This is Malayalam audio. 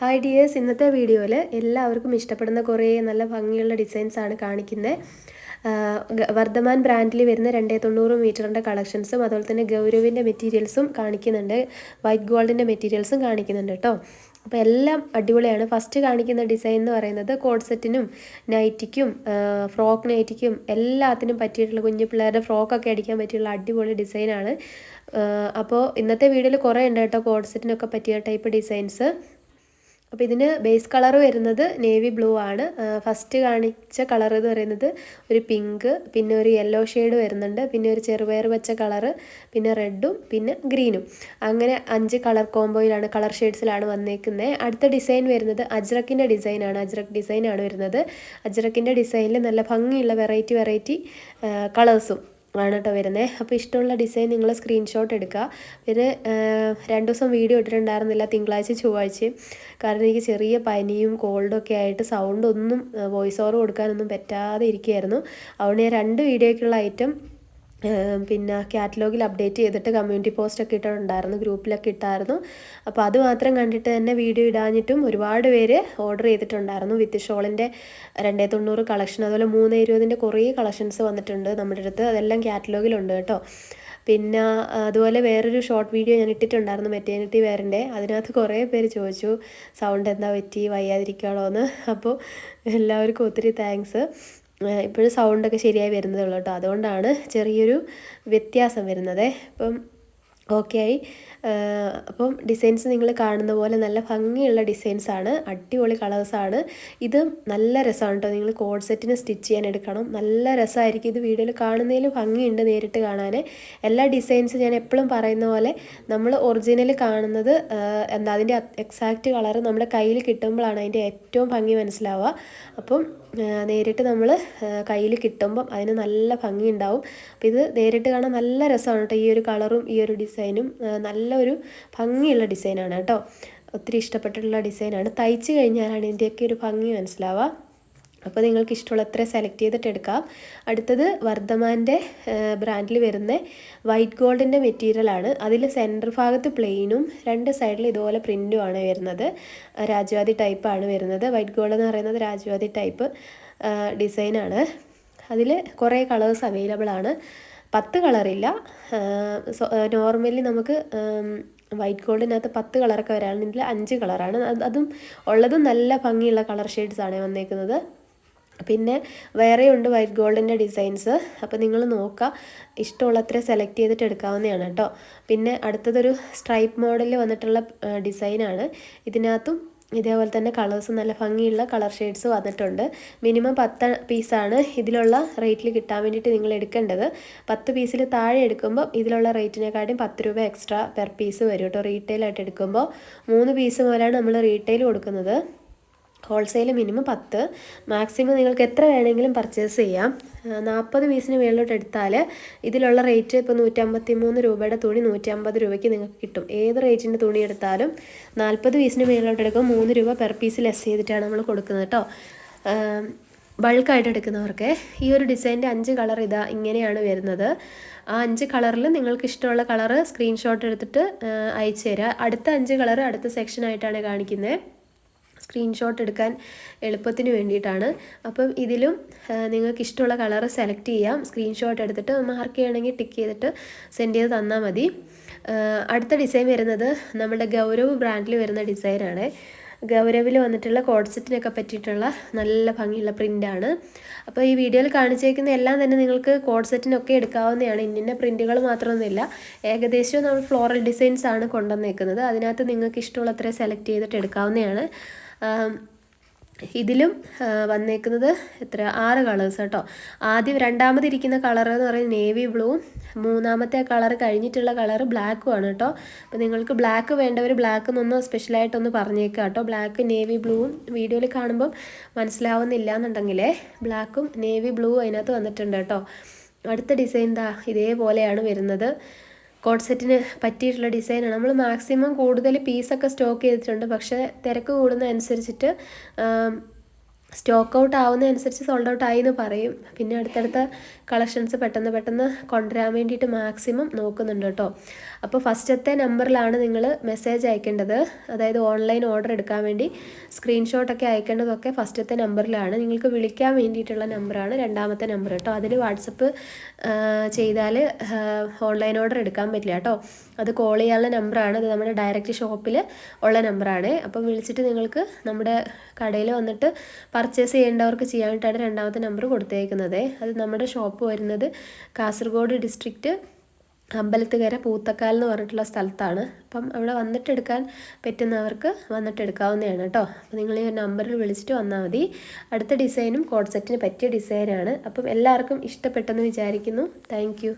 ഹായ് ഡിയേഴ്സ് ഇന്നത്തെ വീഡിയോയിൽ എല്ലാവർക്കും ഇഷ്ടപ്പെടുന്ന കുറേ നല്ല ഭംഗിയുള്ള ഡിസൈൻസ് ആണ് കാണിക്കുന്നത് വർദ്ധമാൻ ബ്രാൻഡിൽ വരുന്ന രണ്ടേ തൊണ്ണൂറ് മീറ്ററിന്റെ കളക്ഷൻസും അതുപോലെ തന്നെ ഗൗരവിന്റെ മെറ്റീരിയൽസും കാണിക്കുന്നുണ്ട്. വൈറ്റ് ഗോൾഡിന്റെ മെറ്റീരിയൽസും കാണിക്കുന്നുണ്ട് കേട്ടോ അപ്പോൾ എല്ലാം അടിപൊളിയാണ്. ഫസ്റ്റ് കാണിക്കുന്ന ഡിസൈൻ എന്ന് പറയുന്നത് കോഡ് സെറ്റിനും നൈറ്റിക്കും ഫ്രോക്ക് നൈറ്റിക്കും എല്ലാത്തിനും പറ്റിയിട്ടുള്ള കുഞ്ഞു പിള്ളേരുടെ ഫ്രോക്കൊക്കെ അടിക്കാൻ പറ്റിയുള്ള അടിപൊളി ഡിസൈനാണ് അപ്പോൾ ഇന്നത്തെ വീഡിയോയിൽ കുറേ ഉണ്ട് കേട്ടോ കോഡ് സെറ്റിനൊക്കെ പറ്റിയ ടൈപ്പ് ഡിസൈൻസ് അപ്പോൾ ഇതിന് ബേസ് കളർ വരുന്നത് നേവി ബ്ലൂ ആണ്. ഫസ്റ്റ് കാണിച്ച കളർ എന്ന് പറയുന്നത് ഒരു പിങ്ക് പിന്നെ ഒരു യെല്ലോ ഷെയ്ഡ് വരുന്നുണ്ട് പിന്നെ ഒരു ചെറുപയർ വെച്ച കളറ് പിന്നെ റെഡും പിന്നെ ഗ്രീനും അങ്ങനെ അഞ്ച് കളർ കോംബോയിലാണ് കളർ ഷെയ്ഡ്സിലാണ് വന്നേക്കുന്നത് അടുത്ത ഡിസൈൻ വരുന്നത് അജ്രക്കിന്റെ ഡിസൈനാണ് അജ്രക് ഡിസൈനാണ് വരുന്നത്. അജ്രക്കിന്റെ ഡിസൈനിൽ നല്ല ഭംഗിയുള്ള വെറൈറ്റി വെറൈറ്റി കളേഴ്സും ആണ് കേട്ടോ വരുന്നത് അപ്പോൾ ഇഷ്ടമുള്ള ഡിസൈൻ നിങ്ങൾ സ്ക്രീൻഷോട്ട് എടുക്കുക. പിന്നെ രണ്ട് ദിവസം വീഡിയോ ഇട്ടിട്ടുണ്ടായിരുന്നില്ല തിങ്കളാഴ്ച ചൊവ്വാഴ്ചയും. കാരണം എനിക്ക് ചെറിയ പനിയും കോൾഡും ഒക്കെ ആയിട്ട് സൗണ്ട് ഒന്നും വോയിസ് ഓവർ കൊടുക്കാനൊന്നും പറ്റാതെ ഇരിക്കുകയായിരുന്നു. അതുകൊണ്ട് ഞാൻ രണ്ട് വീഡിയോയ്ക്കുള്ള ഐറ്റം പിന്നെ കാറ്റലോഗിൽ അപ്ഡേറ്റ് ചെയ്തിട്ട് കമ്മ്യൂണിറ്റി പോസ്റ്റ് ഒക്കെ ഇട്ടിട്ടുണ്ടായിരുന്നു ഗ്രൂപ്പിലൊക്കെ ഇട്ടായിരുന്നു. അപ്പോൾ അത് മാത്രം കണ്ടിട്ട് തന്നെ വീഡിയോ ഇടാഞ്ഞിട്ടും ഒരുപാട് പേര് ഓർഡർ ചെയ്തിട്ടുണ്ടായിരുന്നു. വിത്ത് ഷോളിന്റെ രണ്ടേ തൊണ്ണൂറ് കളക്ഷൻ അതുപോലെ മൂന്ന് ഇരുപതിന്റെ കുറേ കളക്ഷൻസ് വന്നിട്ടുണ്ട് നമ്മുടെ അടുത്ത്. അതെല്ലാം കാറ്റലോഗിലുണ്ട് കേട്ടോ. പിന്നെ അതുപോലെ വേറൊരു ഷോർട്ട് വീഡിയോ ഞാൻ ഇട്ടിട്ടുണ്ടായിരുന്നു മെറ്റേണിറ്റി വെയറിന്റെ അതിനകത്ത് കുറേ പേര് ചോദിച്ചു സൗണ്ട് എന്താ പറ്റി? വയ്യാതിരിക്കുകയാണോ എന്ന്. അപ്പോൾ എല്ലാവർക്കും ഒത്തിരി താങ്ക്സ് ഇപ്പോഴും സൗണ്ടൊക്കെ ശരിയായി വരുന്നതേ ഉള്ളൂ കേട്ടോ. അതുകൊണ്ടാണ് ചെറിയൊരു വ്യത്യാസം വരുന്നത്. ഇപ്പം ഓക്കെ ആയി. അപ്പം ഡിസൈൻസ് നിങ്ങൾ കാണുന്ന പോലെ നല്ല ഭംഗിയുള്ള ഡിസൈൻസാണ് അടിപൊളി കളേഴ്സാണ് ഇത് നല്ല രസമാണ് കേട്ടോ. നിങ്ങൾ കോഡ് സെറ്റിന് സ്റ്റിച്ച് ചെയ്യാൻ എടുക്കണം. നല്ല രസമായിരിക്കും. ഇത് വീഡിയോയിൽ കാണുന്നതിൽ ഭംഗിയുണ്ട് നേരിട്ട് കാണാൻ. എല്ലാ ഡിസൈൻസ് ഞാൻ എപ്പോഴും പറയുന്ന പോലെ നമ്മൾ ഒറിജിനൽ കാണുന്നത് എന്താ അതിന്റെ എക്സാക്റ്റ് കളർ നമ്മുടെ കയ്യിൽ കിട്ടുമ്പോഴാണ് അതിന്റെ ഏറ്റവും ഭംഗി മനസ്സിലാവുക. അപ്പം നേരിട്ട് നമ്മൾ കയ്യിൽ കിട്ടുമ്പം അതിന് നല്ല ഭംഗി ഉണ്ടാവും അപ്പോൾ ഇത് നേരിട്ട് കാണാൻ നല്ല രസമാണ് കേട്ടോ ഈ ഒരു കളറും ഈ ഒരു ഡിസൈനും. നല്ലൊരു ഭംഗിയുള്ള ഡിസൈനാണ് കേട്ടോ ഒത്തിരി ഇഷ്ടപ്പെട്ടിട്ടുള്ള ഡിസൈനാണ്. തയ്ച്ച് കഴിഞ്ഞാലാണ് ഇതിന്റെയൊക്കെ ഒരു ഭംഗി മനസ്സിലാവുക അപ്പോൾ നിങ്ങൾക്ക് ഇഷ്ടമുള്ള അത്ര സെലക്ട് ചെയ്തിട്ട് എടുക്കാം. അടുത്തത് വർദ്ധമാന്റെ ബ്രാൻഡിൽ വരുന്ന വൈറ്റ് ഗോൾഡിന്റെ മെറ്റീരിയലാണ് അതിൽ സെന്റർ ഭാഗത്ത് പ്ലെയിനും രണ്ട് സൈഡിൽ ഇതുപോലെ പ്രിന്റും ആണ് വരുന്നത്. രാജവാദി ടൈപ്പാണ് വരുന്നത്. വൈറ്റ് ഗോൾഡ് എന്ന് പറയുന്നത് രാജവാദി ടൈപ്പ് ഡിസൈനാണ് അതിൽ കുറേ കളേഴ്സ് അവൈലബിൾ ആണ്. പത്ത് കളറില്ല നോർമലി നമുക്ക് വൈറ്റ് ഗോൾഡിനകത്ത് പത്ത് കളറൊക്കെ വരാണെങ്കിൽ അഞ്ച് കളറാണ് അതും ഉള്ളതും നല്ല ഭംഗിയുള്ള കളർ ഷെയ്ഡ്സ് ആണ് വന്നേക്കുന്നത്. പിന്നെ വേറെയുണ്ട് വൈറ്റ് ഗോൾഡിന്റെ ഡിസൈൻസ് അപ്പോൾ നിങ്ങൾ നോക്കുക ഇഷ്ടമുള്ളത്ര സെലക്ട് ചെയ്തിട്ട് എടുക്കാവുന്നതാണ് കേട്ടോ. പിന്നെ അടുത്തതൊരു സ്ട്രൈപ്പ് മോഡലിൽ വന്നിട്ടുള്ള ഡിസൈനാണ് ഇതിനകത്തും ഇതേപോലെ തന്നെ കളേഴ്സ് നല്ല ഭംഗിയുള്ള കളർ ഷെയ്ഡ്സ് വന്നിട്ടുണ്ട്. മിനിമം പത്ത് പീസാണ് ഇതിലുള്ള റേറ്റിൽ കിട്ടാൻ വേണ്ടിയിട്ട് നിങ്ങൾ എടുക്കേണ്ടത്. പത്ത് പീസിൽ താഴെ എടുക്കുമ്പോൾ ഇതിലുള്ള റേറ്റിനെക്കാട്ടും പത്ത് രൂപ എക്സ്ട്രാ പെർ പീസ് വരും കേട്ടോ. റീറ്റെയിലായിട്ട് എടുക്കുമ്പോൾ മൂന്ന് പീസ് മുതലാണ് നമ്മൾ റീറ്റെയിൽ കൊടുക്കുന്നത്. ഹോൾസെയിൽ മിനിമം പത്ത്. മാക്സിമം നിങ്ങൾക്ക് എത്ര വേണമെങ്കിലും പർച്ചേസ് ചെയ്യാം. നാൽപ്പത് പീസിന് മേളിലോട്ട് എടുത്താൽ ഇതിലുള്ള റേറ്റ് ഇപ്പോൾ നൂറ്റമ്പത്തി മൂന്ന് രൂപയുടെ തുണി നൂറ്റമ്പത് രൂപയ്ക്ക് നിങ്ങൾക്ക് കിട്ടും. ഏത് റേറ്റിന്റെ തുണി എടുത്താലും നാൽപ്പത് പീസിന് മേളിലോട്ട് എടുക്കുമ്പോൾ മൂന്ന് രൂപ പെർ പീസ് ലെസ് ചെയ്തിട്ടാണ് നമ്മൾ കൊടുക്കുന്നത് കേട്ടോ. ബൾക്കായിട്ട് എടുക്കുന്നവർക്ക് ഈ ഒരു ഡിസൈന്റെ അഞ്ച് കളർ ഇതാ ഇങ്ങനെയാണ് വരുന്നത്. ആ അഞ്ച് കളറിൽ നിങ്ങൾക്ക് ഇഷ്ടമുള്ള കളറ് സ്ക്രീൻഷോട്ട് എടുത്തിട്ട് അയച്ചു തരാം അടുത്ത അഞ്ച് കളർ അടുത്ത സെക്ഷനായിട്ടാണ് കാണിക്കുന്നത്. സ്ക്രീൻഷോട്ട് എടുക്കാൻ എളുപ്പത്തിന് വേണ്ടിയിട്ടാണ്. അപ്പം ഇതിലും നിങ്ങൾക്ക് ഇഷ്ടമുള്ള കളറ് സെലക്ട് ചെയ്യാം. സ്ക്രീൻഷോട്ട് എടുത്തിട്ട് മാർക്ക് ചെയ്യണമെങ്കിൽ ടിക്ക് ചെയ്തിട്ട് സെൻഡ് ചെയ്ത് തന്നാൽ മതി. അടുത്ത ഡിസൈൻ വരുന്നത് നമ്മുടെ ഗൗരവ് ബ്രാൻഡിൽ വരുന്ന ഡിസൈനാണ് ഗൗരവിൽ വന്നിട്ടുള്ള കോഡ്സെറ്റിനൊക്കെ പറ്റിയിട്ടുള്ള നല്ല ഭംഗിയുള്ള പ്രിന്റാണ് അപ്പോൾ ഈ വീഡിയോയിൽ കാണിച്ചേക്കുന്ന എല്ലാം തന്നെ നിങ്ങൾക്ക് കോഡ്സെറ്റിനൊക്കെ എടുക്കാവുന്നതാണ്. ഇന്ന പ്രിന്റുകൾ മാത്രമൊന്നുമില്ല. ഏകദേശം നമ്മൾ ഫ്ലോറൽ ഡിസൈൻസ് ആണ് കൊണ്ടുവന്നേക്കുന്നത്. അതിനകത്ത് നിങ്ങൾക്ക് ഇഷ്ടമുള്ള സെലക്ട് ചെയ്തിട്ട് എടുക്കാവുന്നതാണ്. ഇതിലും വന്നേക്കുന്നത് എത്ര? ആറ് കളേഴ്സ് കേട്ടോ. ആദ്യം രണ്ടാമത് ഇരിക്കുന്ന കളർ എന്ന് പറയുന്നത് നേവി ബ്ലൂവും മൂന്നാമത്തെ കളർ കഴിഞ്ഞിട്ടുള്ള കളർ ബ്ലാക്കും ആണ് കേട്ടോ. അപ്പോൾ നിങ്ങൾക്ക് ബ്ലാക്ക് വേണ്ടവർ ബ്ലാക്ക് എന്നൊന്ന് സ്പെഷ്യലായിട്ടൊന്ന് പറഞ്ഞേക്കുക കേട്ടോ. ബ്ലാക്ക് നേവി ബ്ലൂവും വീഡിയോയിൽ കാണുമ്പം മനസ്സിലാവുന്നില്ല എന്നുണ്ടെങ്കിലേ ബ്ലാക്കും നേവി ബ്ലൂവും അതിനകത്ത് വന്നിട്ടുണ്ട് കേട്ടോ. അടുത്ത ഡിസൈൻ എന്താ ഇതേപോലെയാണ് വരുന്നത്. കോഡ് സെറ്റിന് പറ്റിയിട്ടുള്ള ഡിസൈനാണ്. നമ്മൾ മാക്സിമം കൂടുതൽ പീസൊക്കെ സ്റ്റോക്ക് ചെയ്തിട്ടുണ്ട്. പക്ഷേ തിരക്ക് കൂടുന്ന അനുസരിച്ചിട്ട് സ്റ്റോക്ക് ഔട്ട് ആവുന്നതനുസരിച്ച് സോൾഡ് ഔട്ട് ആയി എന്ന് പറയും. പിന്നെ അടുത്തടുത്ത കളക്ഷൻസ് പെട്ടെന്ന് പെട്ടെന്ന് കൊണ്ടുവരാൻ വേണ്ടിയിട്ട് മാക്സിമം നോക്കുന്നുണ്ട് കേട്ടോ. അപ്പോൾ ഫസ്റ്റത്തെ നമ്പറിലാണ് നിങ്ങൾ മെസ്സേജ് അയക്കേണ്ടത്. അതായത് ഓൺലൈൻ ഓർഡർ എടുക്കാൻ വേണ്ടി സ്ക്രീൻഷോട്ടൊക്കെ അയക്കേണ്ടതൊക്കെ ഫസ്റ്റത്തെ നമ്പറിലാണ്. നിങ്ങൾക്ക് വിളിക്കാൻ വേണ്ടിയിട്ടുള്ള നമ്പറാണ് രണ്ടാമത്തെ നമ്പർ കേട്ടോ. അതിൽ വാട്സപ്പ് ചെയ്താൽ ഓൺലൈൻ ഓർഡർ എടുക്കാൻ പറ്റില്ല കേട്ടോ. അത് കോൾ ചെയ്യാനുള്ള നമ്പറാണ്. അത് നമ്മുടെ ഡയറക്റ്റ് ഷോപ്പിൽ ഉള്ള നമ്പറാണ്. അപ്പോൾ വിളിച്ചിട്ട് നിങ്ങൾക്ക് നമ്മുടെ കടയിൽ വന്നിട്ട് പർച്ചേസ് ചെയ്യേണ്ടവർക്ക് ചെയ്യാൻ വേണ്ടിയിട്ടാണ് രണ്ടാമത്തെ നമ്പർ കൊടുത്തേക്കുന്നത്. അത് നമ്മുടെ ഷോപ്പ് വരുന്നത് കാസർഗോഡ് ഡിസ്ട്രിക്റ്റ് അമ്പലത്തുകര പൂത്തക്കാൽ എന്ന് പറഞ്ഞിട്ടുള്ള സ്ഥലത്താണ്. അപ്പം അവിടെ വന്നിട്ടെടുക്കാൻ പറ്റുന്നവർക്ക് വന്നിട്ടെടുക്കാവുന്നതാണ് കേട്ടോ. അപ്പോൾ നിങ്ങൾ ഈ നമ്പറിൽ വിളിച്ചിട്ട് വന്നാൽ മതി. അടുത്ത ഡിസൈനും കോഡ് സെറ്റിന് പറ്റിയ ഡിസൈനാണ് അപ്പം എല്ലാവർക്കും ഇഷ്ടപ്പെട്ടെന്ന് വിചാരിക്കുന്നു. താങ്ക്